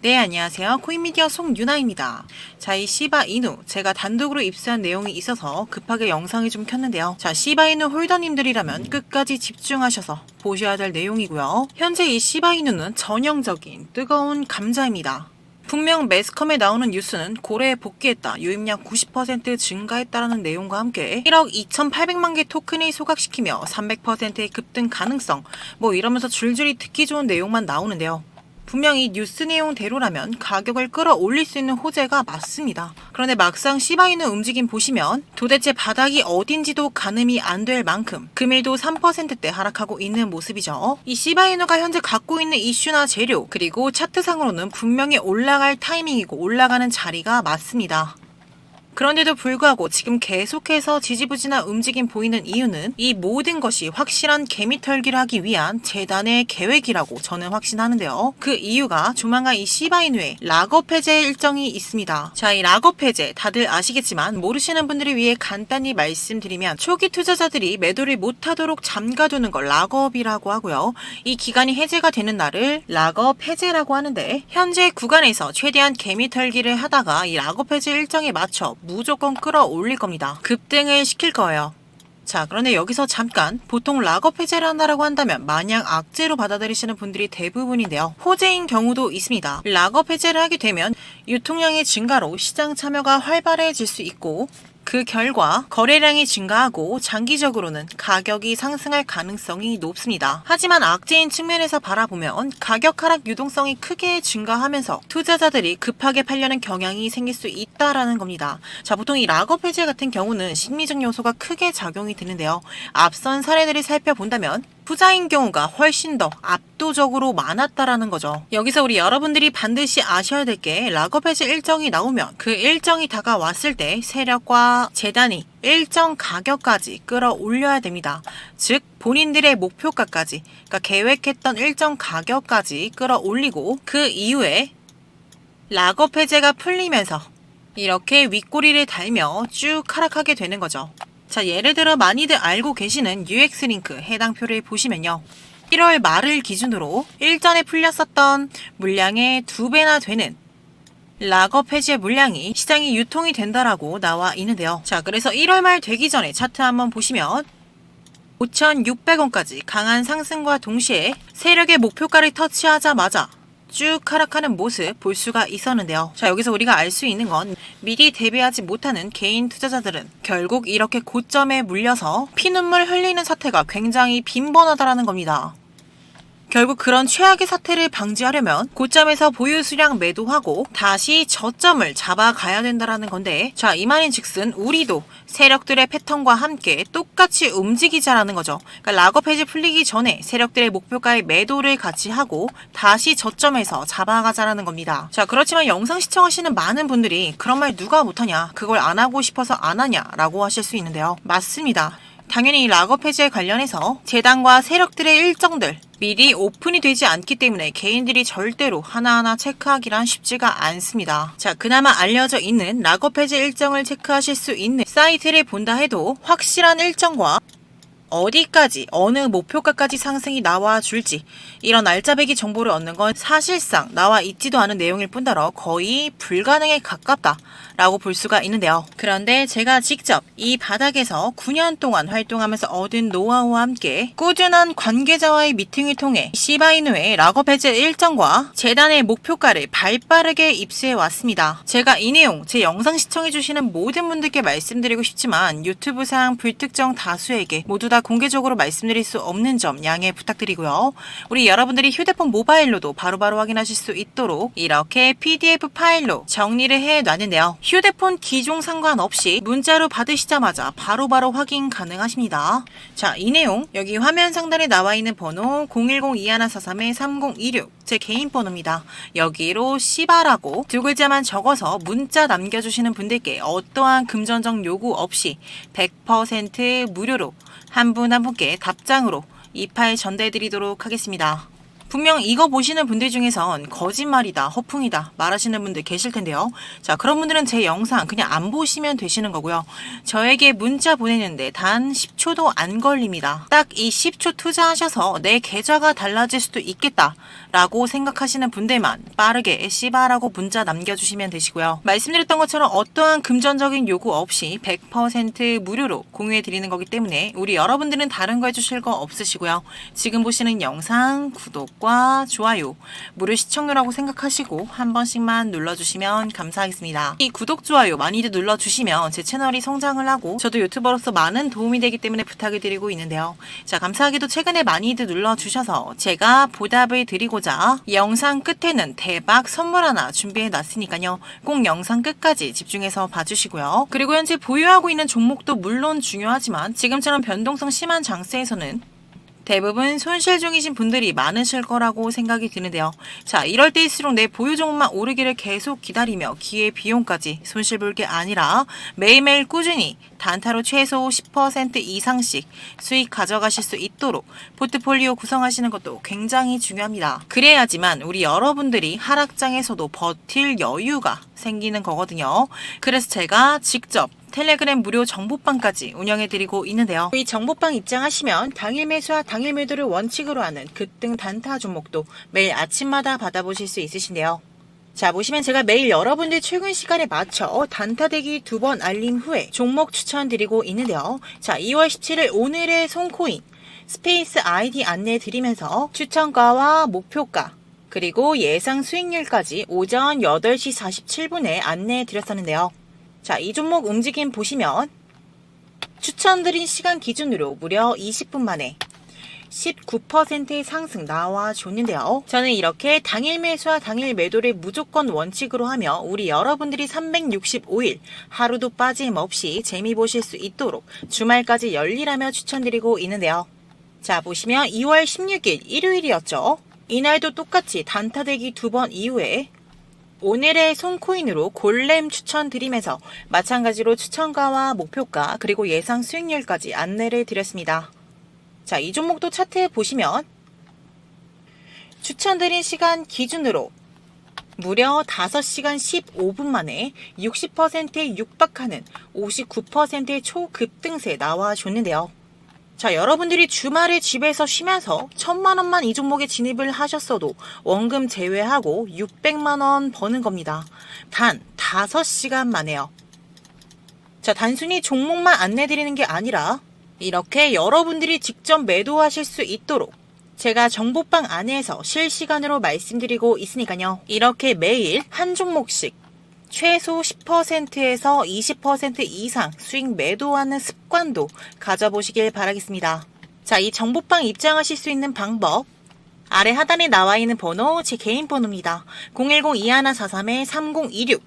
네, 안녕하세요. 코인미디어 송유나입니다. 자, 이 시바 이누. 제가 단독으로 입수한 내용이 있어서 급하게 영상을 좀 켰는데요. 자, 시바 이누 홀더님들이라면 끝까지 집중하셔서 보셔야 될 내용이고요. 현재 이 시바 이누는 전형적인 뜨거운 감자입니다. 분명 매스컴에 나오는 뉴스는 고래에 복귀했다. 유입량 90% 증가했다라는 내용과 함께 1억 2,800만 개 토큰을 소각시키며 300%의 급등 가능성 뭐 이러면서 줄줄이 듣기 좋은 내용만 나오는데요. 분명히 뉴스 내용대로라면 가격을 끌어올릴 수 있는 호재가 맞습니다. 그런데 막상 시바이누 움직임 보시면 도대체 바닥이 어딘지도 가늠이 안 될 만큼 금일도 3%대 하락하고 있는 모습이죠. 이 시바이누가 현재 갖고 있는 이슈나 재료 그리고 차트상으로는 분명히 올라갈 타이밍이고 올라가는 자리가 맞습니다. 그런데도 불구하고 지금 계속해서 지지부진한 움직임 보이는 이유는 이 모든 것이 확실한 개미 털기를 하기 위한 재단의 계획이라고 저는 확신하는데요. 그 이유가 조만간 이 시바이누의 락업 해제 일정이 있습니다. 자, 이 락업 해제 다들 아시겠지만 모르시는 분들을 위해 간단히 말씀드리면 초기 투자자들이 매도를 못하도록 잠가두는 걸 락업이라고 하고요. 이 기간이 해제가 되는 날을 락업 해제라고 하는데 현재 구간에서 최대한 개미 털기를 하다가 이 락업 해제 일정에 맞춰 무조건 끌어올릴 겁니다. 급등을 시킬 거예요. 자, 그런데 여기서 잠깐 보통 락업 해제를 한다라고 한다면 마냥 악재로 받아들이시는 분들이 대부분인데요. 호재인 경우도 있습니다. 락업 해제를 하게 되면 유통량의 증가로 시장 참여가 활발해질 수 있고 그 결과 거래량이 증가하고 장기적으로는 가격이 상승할 가능성이 높습니다. 하지만 악재인 측면에서 바라보면 가격 하락 유동성이 크게 증가하면서 투자자들이 급하게 팔려는 경향이 생길 수 있다라는 겁니다. 자, 보통 이 락업 해제 같은 경우는 심리적 요소가 크게 작용이 되는데요. 앞선 사례들을 살펴본다면 부자인 경우가 훨씬 더 압도적으로 많았다라는 거죠. 여기서 우리 여러분들이 반드시 아셔야 될 게 락업 해제 일정이 나오면 그 일정이 다가왔을 때 세력과 재단이 일정 가격까지 끌어올려야 됩니다. 즉 본인들의 목표가까지 그러니까 계획했던 일정 가격까지 끌어올리고 그 이후에 락업 해제가 풀리면서 이렇게 윗꼬리를 달며 쭉 하락하게 되는 거죠. 자, 예를 들어 많이들 알고 계시는 UX 링크 해당 표를 보시면요. 1월 말을 기준으로 일전에 풀렸었던 물량의 두 배나 되는 락업 해제 물량이 시장에 유통이 된다라고 나와 있는데요. 자, 그래서 1월 말 되기 전에 차트 한번 보시면 5,600원까지 강한 상승과 동시에 세력의 목표가를 터치하자마자 쭉 하락하는 모습 볼 수가 있었는데요. 자, 여기서 우리가 알 수 있는 건 미리 대비하지 못하는 개인 투자자들은 결국 이렇게 고점에 물려서 피눈물 흘리는 사태가 굉장히 빈번하다라는 겁니다. 결국 그런 최악의 사태를 방지하려면 고점에서 보유 수량 매도하고 다시 저점을 잡아가야 된다라는 건데 자이 말인 즉슨 우리도 세력들의 패턴과 함께 똑같이 움직이자라는 거죠. 그러니까 락업 해지 풀리기 전에 세력들의 목표가의 매도를 같이 하고 다시 저점에서 잡아가자라는 겁니다. 자 그렇지만 영상 시청하시는 많은 분들이 그런 말 누가 못하냐 그걸 안 하고 싶어서 안 하냐라고 하실 수 있는데요. 맞습니다. 당연히 이 락업 해제 관련해서 재단과 세력들의 일정들 미리 오픈이 되지 않기 때문에 개인들이 절대로 하나하나 체크하기란 쉽지가 않습니다. 자, 그나마 알려져 있는 락업 해제 일정을 체크하실 수 있는 사이트를 본다 해도 확실한 일정과 어디까지 어느 목표가까지 상승이 나와 줄지 이런 알짜배기 정보를 얻는 건 사실상 나와 있지도 않은 내용일 뿐더러 거의 불가능에 가깝다라고 볼 수가 있는데요. 그런데 제가 직접 이 바닥에서 9년 동안 활동하면서 얻은 노하우와 함께 꾸준한 관계자와의 미팅을 통해 시바이누의 락업 해제 일정과 재단의 목표가를 발빠르게 입수해 왔습니다. 제가 이 내용 제 영상 시청해 주시는 모든 분들께 말씀드리고 싶지만 유튜브상 불특정 다수에게 모두 다 공개적으로 말씀드릴 수 없는 점 양해 부탁드리고요. 우리 여러분들이 휴대폰 모바일로도 바로 바로 확인하실 수 있도록 이렇게 PDF 파일로 정리를 해 놨는데요. 휴대폰 기종 상관없이 문자로 받으시자마자 바로바로 확인 가능하십니다. 자, 이 내용 여기 화면 상단에 나와 있는 번호 010-2143-3026 제 개인 번호입니다. 여기로 시바라고 두 글자만 적어서 문자 남겨주시는 분들께 어떠한 금전적 요구 없이 100% 무료로 한 분한 분께 답장으로 이 파일 전달해드리도록 하겠습니다. 분명 이거 보시는 분들 중에선 거짓말이다, 허풍이다 말하시는 분들 계실 텐데요. 자, 그런 분들은 제 영상 그냥 안 보시면 되시는 거고요. 저에게 문자 보내는데 단 10초 10초도 안 걸립니다. 딱 이 10초 투자하셔서 내 계좌가 달라질 수도 있겠다. 라고 생각하시는 분들만 빠르게 씨바라고 문자 남겨주시면 되시고요. 말씀드렸던 것처럼 어떠한 금전적인 요구 없이 100% 무료로 공유해 드리는 거기 때문에 우리 여러분들은 다른 거 해주실 거 없으시고요. 지금 보시는 영상 구독 과 좋아요 무료 시청료라고 생각하시고 한 번씩만 눌러주시면 감사하겠습니다. 이 구독 좋아요 많이들 눌러주시면 제 채널이 성장을 하고 저도 유튜버로서 많은 도움이 되기 때문에 부탁을 드리고 있는데요. 자 감사하게도 최근에 많이들 눌러주셔서 제가 보답을 드리고자 이 영상 끝에는 대박 선물 하나 준비해 놨으니까요. 꼭 영상 끝까지 집중해서 봐주시고요. 그리고 현재 보유하고 있는 종목도 물론 중요하지만 지금처럼 변동성 심한 장세에서는 대부분 손실 중이신 분들이 많으실 거라고 생각이 드는데요. 자, 이럴 때일수록 내 보유 종목만 오르기를 계속 기다리며 기회 비용까지 손실 볼 게 아니라 매일매일 꾸준히 단타로 최소 10% 이상씩 수익 가져가실 수 있도록 포트폴리오 구성하시는 것도 굉장히 중요합니다. 그래야지만 우리 여러분들이 하락장에서도 버틸 여유가 생기는 거거든요. 그래서 제가 직접 텔레그램 무료 정보방까지 운영해드리고 있는데요. 이 정보방 입장하시면 당일 매수와 당일 매도를 원칙으로 하는 급등 단타 종목도 매일 아침마다 받아보실 수 있으신데요. 자, 보시면 제가 매일 여러분들 출근 시간에 맞춰 단타대기 두 번 알림 후에 종목 추천드리고 있는데요. 자, 2월 17일 오늘의 송코인 스페이스 아이디 안내 드리면서 추천가와 목표가 그리고 예상 수익률까지 오전 8시 47분에 안내해 드렸었는데요. 자, 이 종목 움직임 보시면 추천드린 시간 기준으로 무려 20분 만에 19%의 상승 나와 줬는데요. 저는 이렇게 당일 매수와 당일 매도를 무조건 원칙으로 하며 우리 여러분들이 365일 하루도 빠짐없이 재미 보실 수 있도록 주말까지 열일하며 추천드리고 있는데요. 자, 보시면 2월 16일 일요일이었죠. 이날도 똑같이 단타대기 두 번 이후에 오늘의 손코인으로 골렘 추천드리면서 마찬가지로 추천가와 목표가 그리고 예상 수익률까지 안내를 드렸습니다. 자, 이 종목도 차트에 보시면 추천드린 시간 기준으로 무려 5시간 15분 만에 60%에 육박하는 59%의 초급등세 나와줬는데요. 자, 여러분들이 주말에 집에서 쉬면서 천만 원만 이 종목에 진입을 하셨어도 원금 제외하고 600만 원 버는 겁니다. 단 5시간 만에요. 자, 단순히 종목만 안내 드리는 게 아니라 이렇게 여러분들이 직접 매도하실 수 있도록 제가 정보방 안에서 실시간으로 말씀드리고 있으니까요. 이렇게 매일 한 종목씩 최소 10%에서 20% 이상 수익 매도하는 습관도 가져보시길 바라겠습니다. 자, 이 정보방 입장하실 수 있는 방법. 아래 하단에 나와 있는 번호 제 개인 번호입니다. 010-2143-3026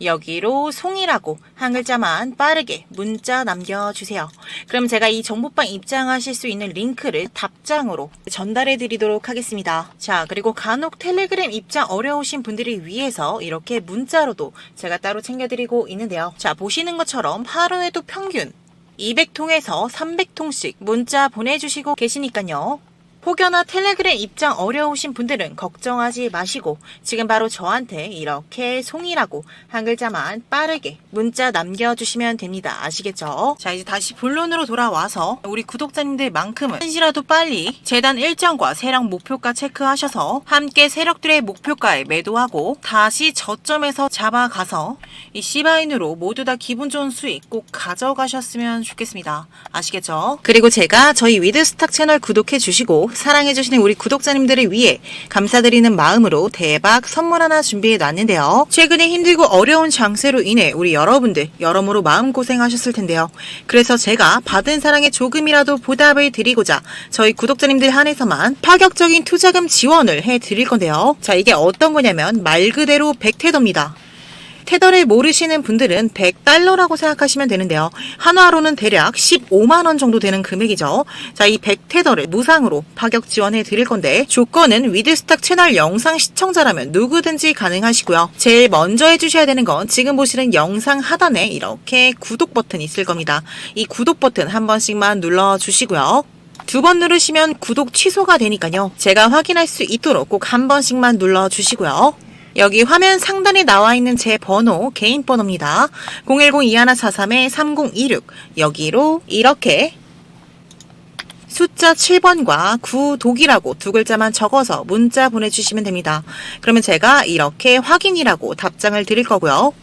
여기로 송이라고 한 글자만 빠르게 문자 남겨주세요. 그럼 제가 이 정보방 입장하실 수 있는 링크를 답장으로 전달해 드리도록 하겠습니다. 자, 그리고 간혹 텔레그램 입장 어려우신 분들을 위해서 이렇게 문자로도 제가 따로 챙겨드리고 있는데요. 자, 보시는 것처럼 하루에도 평균 200통에서 300통씩 문자 보내주시고 계시니까요. 혹여나 텔레그램 입장 어려우신 분들은 걱정하지 마시고 지금 바로 저한테 이렇게 송이라고 한 글자만 빠르게 문자 남겨주시면 됩니다. 아시겠죠? 자 이제 다시 본론으로 돌아와서 우리 구독자님들만큼은 한시라도 빨리 재단 일정과 세력 목표가 체크하셔서 함께 세력들의 목표가에 매도하고 다시 저점에서 잡아가서 이 시바인으로 모두 다 기분 좋은 수익 꼭 가져가셨으면 좋겠습니다. 아시겠죠? 그리고 제가 저희 위드스탁 채널 구독해 주시고 사랑해주시는 우리 구독자님들을 위해 감사드리는 마음으로 대박 선물 하나 준비해 놨는데요. 최근에 힘들고 어려운 장세로 인해 우리 여러분들 여러모로 마음고생하셨을 텐데요. 그래서 제가 받은 사랑에 조금이라도 보답을 드리고자 저희 구독자님들 한해서만 파격적인 투자금 지원을 해 드릴 건데요. 자, 이게 어떤 거냐면 말 그대로 백태도입니다. 테더를 모르시는 분들은 100달러라고 생각하시면 되는데요. 한화로는 대략 15만원 정도 되는 금액이죠. 자, 이 100테더를 무상으로 파격 지원해 드릴 건데, 조건은 위드스탁 채널 영상 시청자라면 누구든지 가능하시고요. 제일 먼저 해주셔야 되는 건 지금 보시는 영상 하단에 이렇게 구독 버튼 있을 겁니다. 이 구독 버튼 한 번씩만 눌러주시고요. 두번 누르시면 구독 취소가 되니까요. 제가 확인할 수 있도록 꼭 한 번씩만 눌러주시고요. 여기 화면 상단에 나와 있는 제 번호, 개인 번호입니다. 010-2143-3026. 여기로 이렇게 숫자 7번과 구독이라고 두 글자만 적어서 문자 보내주시면 됩니다. 그러면 제가 이렇게 확인이라고 답장을 드릴 거고요.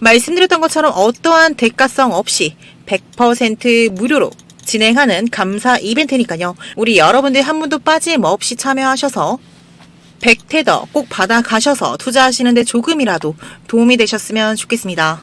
말씀드렸던 것처럼 어떠한 대가성 없이 100% 무료로 진행하는 감사 이벤트니까요. 우리 여러분들 한 분도 빠짐없이 참여하셔서 백테더 꼭 받아가셔서 투자하시는데 조금이라도 도움이 되셨으면 좋겠습니다.